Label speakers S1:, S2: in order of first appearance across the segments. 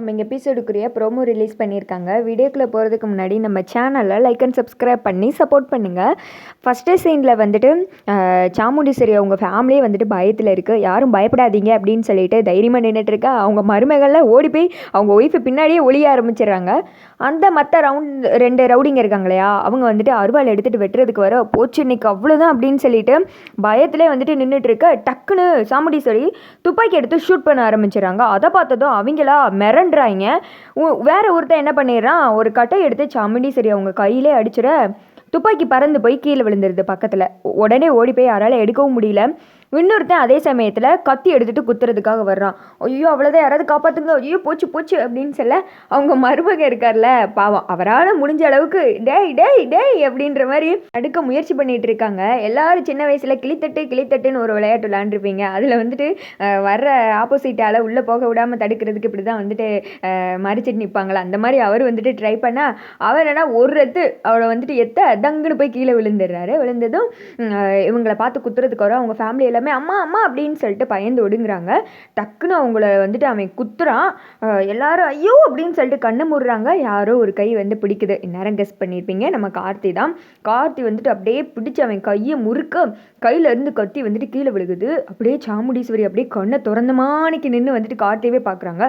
S1: நம்ம இங்கே எபிசோடுக்குரிய promo release பண்ணியிருக்காங்க வீடியோக்குள்ளே போகிறதுக்கு முன்னாடி நம்ம சேனலை லைக் அண்ட் சப்ஸ்கிரைப் பண்ணி சப்போர்ட் பண்ணுங்கள் ஃபஸ்ட்டு சீனில் வந்துட்டு சாமுண்டீஸ்வரி அவங்க ஃபேமிலியே வந்துட்டு பயத்தில் இருக்குது யாரும் பயப்படாதீங்க அப்படின்னு சொல்லிட்டு தைரியமாக நின்றுட்டு இருக்கா. அவங்க மருமகளில் ஓடி போய் அவங்க ஒய்ஃபு பின்னாடியே ஒளிய ஆரம்பிச்சிடுறாங்க. அந்த மற்ற ரவுண்ட் ரெண்டு ரவுடிங்க இருக்காங்க இல்லையா? அவங்க வந்துட்டு அருவாள் எடுத்துகிட்டு வெட்டுறதுக்கு வர போச்சு இன்னைக்கு அவ்வளோதான் அப்படின்னு சொல்லிட்டு பயத்திலே வந்துட்டு நின்றுட்டுருக்க டக்குன்னு டக்குன்னு சாமுண்டீஸ்வரி துப்பாக்கி எடுத்து ஷூட் பண்ண ஆரம்பிச்சிடுறாங்க. அதை பார்த்ததும் அவங்களா மிரண்டுறாங்க பண்ணுறாங்க வேற ஒருத்தன் என்ன பண்ணிடுறான்? ஒரு கட்டை எடுத்து சாமுண்டீஸ்வரி அவங்க கையிலே அடிச்சிட துப்பாக்கி பறந்து போய் கீழே விழுந்துருது பக்கத்தில். உடனே ஓடி போய் யாரால் எடுக்கவும் முடியல. இன்னொருத்தன் அதே சமயத்தில் கத்தி எடுத்துட்டு குத்துறதுக்காக வர்றான். ஐயோ அவ்வளோதான் யாராவது காப்பாற்றுங்க ஐயோ போச்சு போச்சு அப்படின்னு சொல்ல அவங்க மருமக இருக்கார்ல பாவம் அவரால் முடிஞ்ச அளவுக்கு டேய் டேய் டேய் அப்படின்ற மாதிரி அடுக்க முயற்சி பண்ணிட்டு இருக்காங்க. எல்லாரும் சின்ன வயசில் கிளித்தட்டு கிளித்தட்டுன்னு ஒரு விளையாட்டு விளாண்டுருப்பீங்க அதில் வந்துட்டு வர்ற ஆப்போசிட்டால் உள்ளே போக விடாமல் தடுக்கிறதுக்கு இப்படி தான் வந்துட்டு மறிச்சிட்டு நிற்பாங்களா அந்த மாதிரி அவர் வந்துட்டு ட்ரை பண்ணால் அவர் என்ன ஒரு ரத்து. அவளை வந்துட்டு எத்த தங்குன்னு போய் கீழே விழுந்துடுறாரு. விழுந்ததும் இவங்களை இவங்கள பார்த்து குத்துறதுக்கு வரும். அவங்க ஃபேமிலியில் எல்லாமே அம்மா அம்மா அப்படின்னு சொல்லிட்டு பயந்து ஒடுங்குறாங்க. டக்குன்னு அவங்கள வந்துட்டு அவன் குத்துறான். எல்லாரும் ஐயோ அப்படின்னு சொல்லிட்டு கண்ணை முடுறாங்க. யாரோ ஒரு கை வந்து பிடிக்குது. இந்நேரம் கெஸ் பண்ணியிருப்பீங்க நம்ம கார்த்தி தான். கார்த்தி வந்துட்டு அப்படியே பிடிச்சு அவன் கையை முறுக்க கையில இருந்து கத்தி வந்துட்டு கீழே விழுகுது. அப்படியே சாமுண்டீஸ்வரி அப்படியே கண்ணை திறந்த மாணிக்கு நின்று வந்துட்டு கார்த்தியவே பார்க்குறாங்க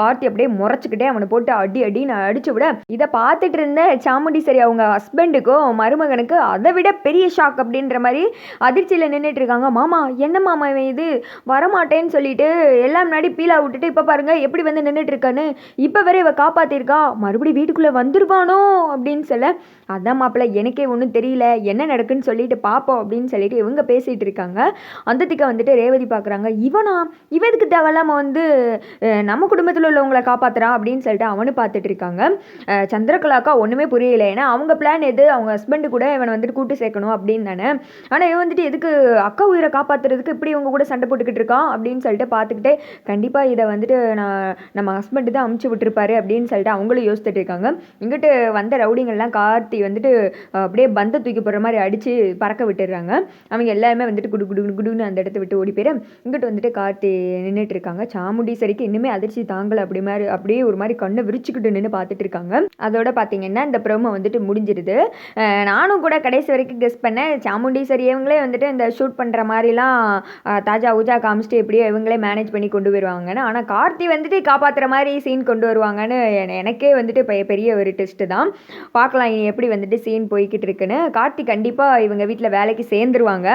S1: கார்த்தி அப்படியே முறைச்சிக்கிட்டே அவனை போட்டு அடி அடின்னு அடிச்சு விட இதை பார்த்துட்டு இருந்த சாமுண்டீஸ்வரி அவங்க ஹஸ்பண்டுக்கும் மருமகனுக்கு அதை விட பெரிய ஷாக் அப்படின்ற மாதிரி அதிர்ச்சியில் நின்றுட்டு இருக்காங்க. மாமா என்ன மாமா இவன் இது? வரமாட்டேன்னு சொல்லிட்டு எல்லாம் முன்னாடி பீலா விட்டுட்டு இப்போ பாருங்கள் எப்படி வந்து நின்றுட்டு இருக்கான்னு இப்போ வரை இவ காப்பாற்றிருக்கா மறுபடியும் வீட்டுக்குள்ளே வந்துருவானோ? அப்படின்னு சொல்ல அதான் மாப்பிள்ள எனக்கே ஒன்றும் தெரியல. என்ன நடக்குன்னு சொல்லிட்டு பார்ப்போம் அப்படின்னு சொல்லிட்டு இவங்க பேசிகிட்டு இருக்காங்க அந்ததிக்கா வந்துட்டு ரேவதி பார்க்குறாங்க இவனா? இவன் எதுக்கு தேவையில்லாம வந்து நம்ம குடும்பத்தில் உள்ளவங்களை காப்பாத்துறான் அப்படின்னு சொல்லிட்டு அவனு பார்த்துட்டு இருக்காங்க சந்திரகலாக்கா ஒன்றுமே புரியல. ஏன்னா அவங்க பிளான் எது? அவங்க ஹஸ்பண்டு கூட இவனை வந்துட்டு கூட்டு சேர்க்கணும் அப்படின்னு தானே. ஆனால் இவன் வந்துட்டு எதுக்கு அக்கா உயிரை காப்பாத்துறதுக்கு இப்படி இவங்க கூட சண்டை போட்டுக்கிட்டு இருக்கான் அப்படின்னு சொல்லிட்டு பார்த்துக்கிட்டே கண்டிப்பாக இதை வந்துட்டு நான் நம்ம ஹஸ்பண்டு தான் அமுச்சு விட்டுருப்பாரு அப்படின்னு சொல்லிட்டு அவங்களும் யோசிச்சுட்டு இருக்காங்க. இங்கிட்டு வந்த ரவுடிங்கெல்லாம் கார்த்தி வந்துட்டு அப்படியே பந்த தூக்கி போடுற மாதிரி அடித்து பறக்க விட்டுடுறாங்க. அவங்க எல்லாருமே வந்துட்டு குடு குடு குடுன்னு அந்த இடத்த விட்டு ஓடி போயிரு. இங்கிட்டு வந்துட்டு கார்த்தி நின்றுட்டு இருக்காங்க. சாமுண்டீஸ்வரிக்கு இன்னுமே அதிர்ச்சி தாங்கலை அப்படி மாதிரி அப்படியே ஒரு மாதிரி கண்ணை விரிச்சுக்கிட்டு நின்று பார்த்துட்டு இருக்காங்க. அதோட பார்த்தீங்கன்னா இந்த ப்ரோமோ வந்துட்டு முடிஞ்சிருது. நானும் கூட கடைசி வரைக்கும் கெஸ் பண்ணேன். சாமுண்டி இவங்களே வந்துட்டு இந்த ஷூட் பண்ணுற மாதிரிலாம் தாஜா ஊஜா காமிச்சிட்டு எப்படியோ இவங்களே மேனேஜ் பண்ணி கொண்டு வருவாங்கன்னு ஆனால் கார்த்தி வந்துட்டு காப்பாற்றுற மாதிரி சீன் கொண்டு வருவாங்கன்னு எனக்கே வந்துட்டு பெ- பெரிய ஒரு டெஸ்ட்டு தான். பார்க்கலாம் இனி எப்படி வந்துட்டு சீன் போய்கிட்டு இருக்குன்னு. கார்த்தி கண்டிப்பாக இவங்க வீட்டில் வேலைக்கு சேர்ந்துருவாங்க.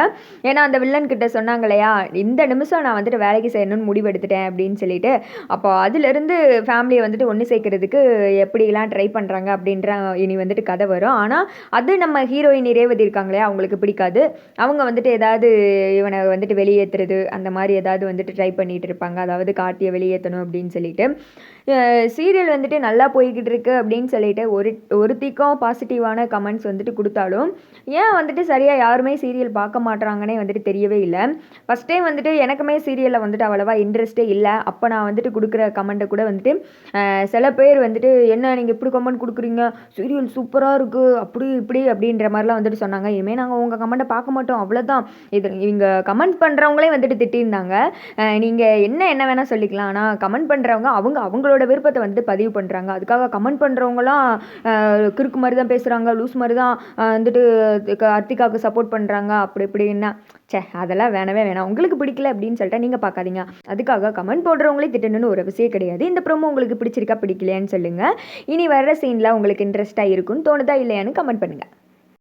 S1: ஏன்னா அந்த வில்லன் கிட்ட சொன்னாங்க இல்லையா இந்த நிமிஷம் நான் வந்துட்டு வேலைக்கு செய்யணும்னு முடிவெடுத்துட்டேன் அப்படின்னு சொல்லிட்டு. அப்போ அதுலேருந்து ஃபேமிலியை வந்துட்டு ஒன்று சேர்க்கறதுக்கு எப்படிலாம் ட்ரை பண்ணுறாங்க அப்படின்ற இனி வந்துட்டு கதை வரும். ஆனால் அது நம்ம ஹீரோயின் ரேவதி இருக்காங்களே அவங்களுக்கு பிடிக்காது. அவங்க வந்துட்டு ஏதாவது இவனை வந்துட்டு வெளியேற்றுறது அந்த மாதிரி ஏதாவது வந்துட்டு ட்ரை பண்ணிகிட்டு இருப்பாங்க அதாவது கார்த்தியை வெளியேற்றணும் அப்படின்னு சொல்லிட்டு. சீரியல் வந்துட்டு நல்லா போய்கிட்டு இருக்கு அப்படின்னு சொல்லிட்டு ஒரு ஒருத்திக்கும் பாசிட்டிவான கமெண்ட்ஸ் வந்துட்டு கொடுத்தாலும் ஏன் வந்துட்டு சரியாக யாருமே சீரியல் பார்க்க மாட்றாங்கன்னே வந்துட்டு தெரியவே இல்லை. ஃபஸ்ட் டைம் வந்துட்டு எனக்குமே சீரியலில் வந்துட்டு அவ்வளோவா இன்ட்ரெஸ்ட்டே இல்லை. அப்போ நான் வந்துட்டு கொடுக்குற கமெண்ட்டை கூட வந்துட்டு சில பேர் வந்துட்டு என்ன நீங்கள் இப்படி கமெண்ட் கொடுக்குறீங்க? சீரியல் சூப்பராக இருக்குது அப்படி இப்படி அப்படின்ற மாதிரிலாம் வந்துட்டு சொன்னாங்க. இனிமேல் நாங்கள் உங்கள் கமெண்ட்டை பார்க்க மாட்டோம். அவ்வளோதான் இது இவங்க கமெண்ட் பண்ணுறவங்களே வந்துட்டு திட்டியிருந்தாங்க நீங்கள் என்ன என்ன வேணால் சொல்லிக்கலாம். ஆனால் கமெண்ட் பண்ணுறவங்க அவங்க அவங்களோட விருப்பத்தை வந்து பதிவு பண்ணுறாங்க அதுக்காக கமெண்ட் பண்ணுறவங்களாம் கிறுக்கு மாதிரி தான் பேசுகிறாங்க லூஸ் மாதிரி தான் வந்துட்டு அர்த்திகாவுக்கு சப்போர்ட் பண்ணுறாங்க அப்படி இப்படின்னா ச்சே அதெல்லாம் வேணவே வேணாம். உங்களுக்கு பிடிக்கல அப்படின்னு சொல்லிட்டு நீங்கள் பார்க்காதீங்க. அதுக்காக கமெண்ட் போடுறவங்களே திட்டணும்னு ஒரு அவசியம் கிடையாது. இந்த ப்ரோமோ உங்களுக்கு பிடிச்சிருக்கா பிடிக்கலையான்னு சொல்லுங்கள் இனி வர்ற சீனில் உங்களுக்கு இன்ட்ரெஸ்ட்டாக இருக்குன்னு தோணுதா இல்லையான்னு கமெண்ட் பண்ணுங்கள்